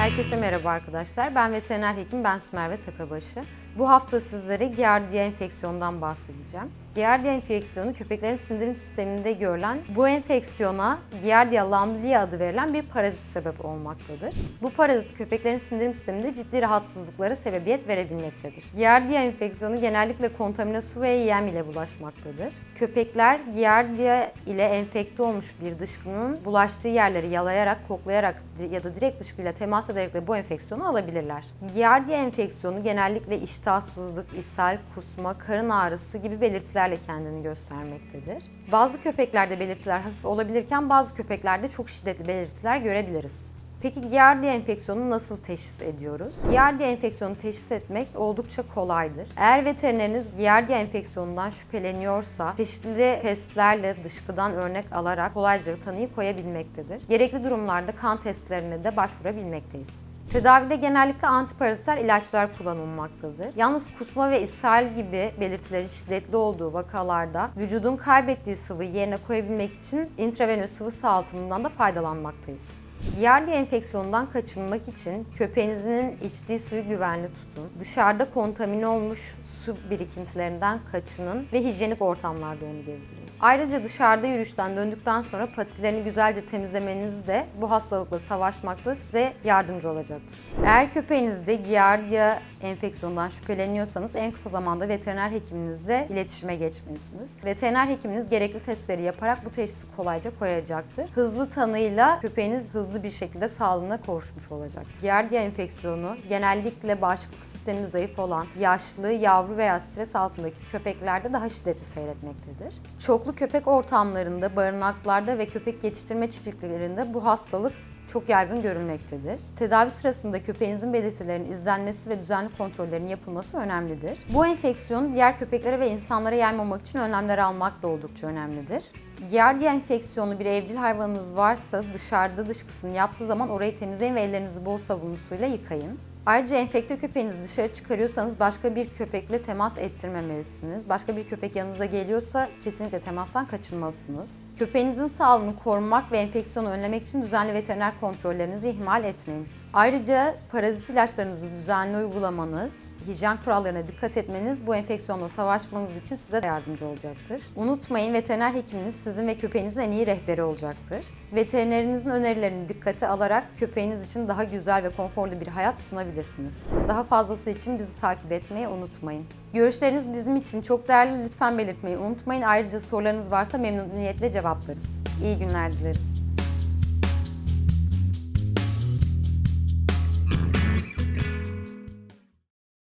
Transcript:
Herkese merhaba arkadaşlar. Ben veteriner hekim ben Sümerve Takabaşı. Bu hafta sizlere Giardia enfeksiyondan bahsedeceğim. Giardia enfeksiyonu köpeklerin sindirim sisteminde görülen bu enfeksiyona Giardia lamblia adı verilen bir parazit sebep olmaktadır. Bu parazit köpeklerin sindirim sisteminde ciddi rahatsızlıklara sebebiyet verebilmektedir. Giardia enfeksiyonu genellikle kontamine su ve yem ile bulaşmaktadır. Köpekler Giardia ile enfekte olmuş bir dışkının bulaştığı yerleri yalayarak, koklayarak ya da direkt dışkıyla temas ederek de bu enfeksiyonu alabilirler. Giardia enfeksiyonu genellikle iştahsızlık, ishal, kusma, karın ağrısı gibi belirtilerle kendini göstermektedir. Bazı köpeklerde belirtiler hafif olabilirken bazı köpeklerde çok şiddetli belirtiler görebiliriz. Peki Giardia enfeksiyonunu nasıl teşhis ediyoruz? Giardia enfeksiyonu teşhis etmek oldukça kolaydır. Eğer veterineriniz Giardia enfeksiyonundan şüpheleniyorsa çeşitli testlerle dışkıdan örnek alarak kolayca tanıyı koyabilmektedir. Gerekli durumlarda kan testlerine de başvurabilmekteyiz. Tedavide genellikle antiparaziter ilaçlar kullanılmaktadır. Yalnız kusma ve ishal gibi belirtilerin şiddetli olduğu vakalarda vücudun kaybettiği sıvıyı yerine koyabilmek için intravenöz sıvı sağaltımından da faydalanmaktayız. Giardia enfeksiyonundan kaçınmak için köpeğinizin içtiği suyu güvenli tutun. Dışarıda kontamine olmuş su birikintilerinden kaçının ve hijyenik ortamlarda onu gezdirin. Ayrıca dışarıda yürüyüşten döndükten sonra patilerini güzelce temizlemeniz de bu hastalıkla savaşmakta size yardımcı olacaktır. Eğer köpeğinizde Giardia enfeksiyonundan şüpheleniyorsanız en kısa zamanda veteriner hekiminizle iletişime geçmelisiniz. Veteriner hekiminiz gerekli testleri yaparak bu teşhisi kolayca koyacaktır. Hızlı tanıyla köpeğiniz hızlı bir şekilde sağlığına kavuşmuş olacaktır. Giardia enfeksiyonu genellikle bağışıklık sistemi zayıf olan, yaşlı, yavru veya stres altındaki köpeklerde daha şiddetli seyretmektedir. Çoklu köpek ortamlarında, barınaklarda ve köpek yetiştirme çiftliklerinde bu hastalık çok yaygın görülmektedir. Tedavi sırasında köpeğinizin belirtilerinin izlenmesi ve düzenli kontrollerin yapılması önemlidir. Bu enfeksiyon diğer köpeklere ve insanlara yaymamak için önlemler almak da oldukça önemlidir. Giardia enfeksiyonu bir evcil hayvanınız varsa dışarıda dışkısını yaptığı zaman orayı temizleyin ve ellerinizi bol sabunlu suyla yıkayın. Ayrıca enfekte köpeğinizi dışarı çıkarıyorsanız başka bir köpekle temas ettirmemelisiniz. Başka bir köpek yanınıza geliyorsa kesinlikle temastan kaçınmalısınız. Köpeğinizin sağlığını korumak ve enfeksiyonu önlemek için düzenli veteriner kontrollerinizi ihmal etmeyin. Ayrıca parazit ilaçlarınızı düzenli uygulamanız, hijyen kurallarına dikkat etmeniz bu enfeksiyonla savaşmanız için size yardımcı olacaktır. Unutmayın veteriner hekiminiz sizin ve köpeğinizin en iyi rehberi olacaktır. Veterinerinizin önerilerini dikkate alarak köpeğiniz için daha güzel ve konforlu bir hayat sunabilirsiniz. Daha fazlası için bizi takip etmeyi unutmayın. Görüşleriniz bizim için çok değerli. Lütfen belirtmeyi unutmayın. Ayrıca sorularınız varsa memnuniyetle cevaplarız. İyi günler dileriz.